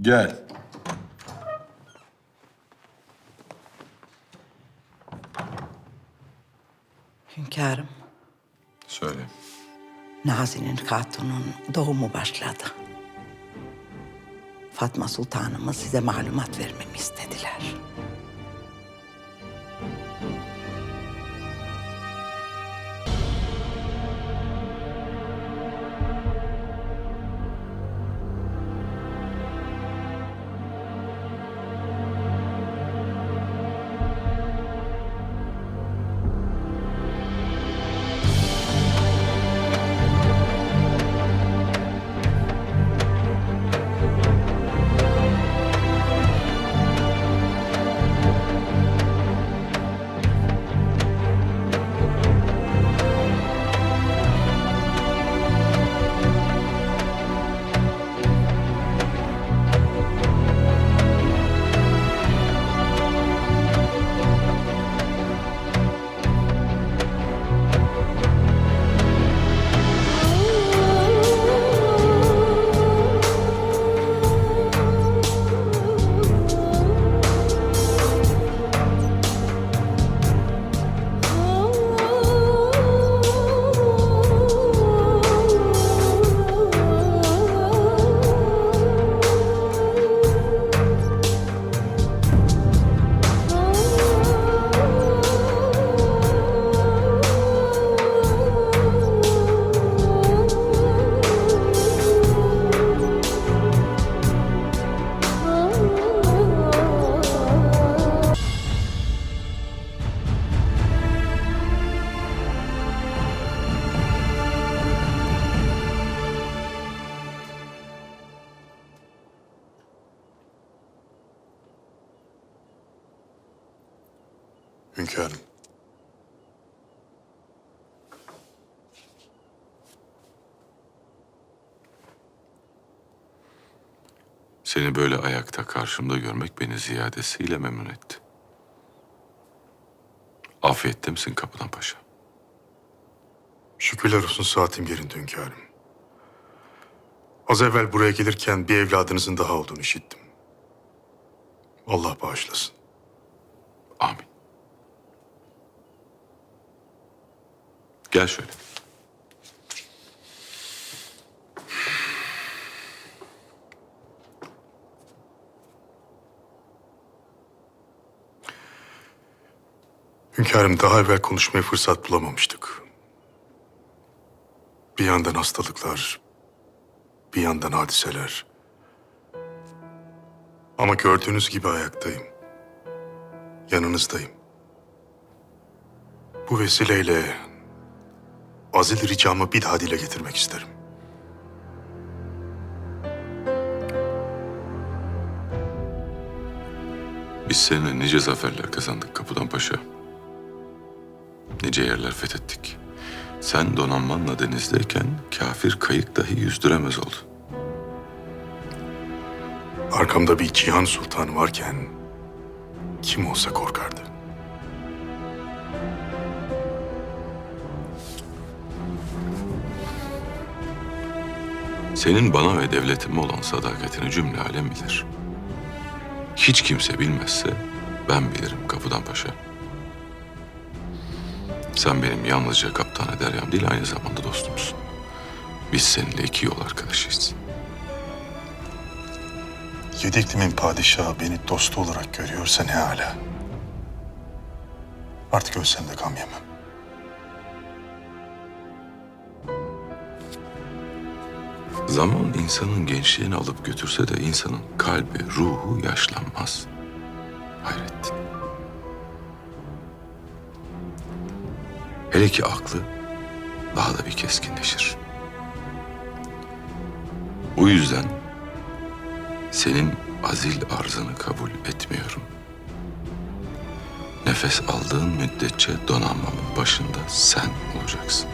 Gel. Hünkârım, Söyle. Nazi'nin hatunun doğumu başladı. Fatma Sultanımız size malumat vermemi istediler. Hünkârım. Seni böyle ayakta karşımda görmek beni ziyadesiyle memnun etti. Afiyette misin kapıdan paşa? Şükürler olsun saatim yerinde hünkârım. Az evvel buraya gelirken bir evladınızın daha olduğunu işittim. Allah bağışlasın. Gel şöyle. Hünkârım daha evvel konuşmaya fırsat bulamamıştık. Bir yandan hastalıklar, bir yandan hadiseler. Ama gördüğünüz gibi ayaktayım. Yanınızdayım. Bu vesileyle azil ricamı bir daha dile getirmek isterim. Biz seninle nice zaferler kazandık kapıdan paşa. Nice yerler fethettik. Sen donanmanla denizdeyken kafir kayık dahi yüzdüremez oldu. Arkamda bir Cihan Sultanı varken kim olsa korkardı. Senin bana ve devletime olan sadakatini cümle alem bilir. Hiç kimse bilmezse ben bilirim kapıdan paşa. Sen benim yalnızca kaptanı deryam değil aynı zamanda dostumsun. Biz seninle iki yol arkadaşıyız. Yedi iklimin padişahı beni dostu olarak görüyorsa ne hala. Artık ölsem de gam yemem. Zaman insanın gençliğini alıp götürse de insanın kalbi, ruhu yaşlanmaz. Hayrettin. Hele ki aklı daha da bir keskinleşir. Bu yüzden senin azil arzını kabul etmiyorum. Nefes aldığın müddetçe donanmamın başında sen olacaksın.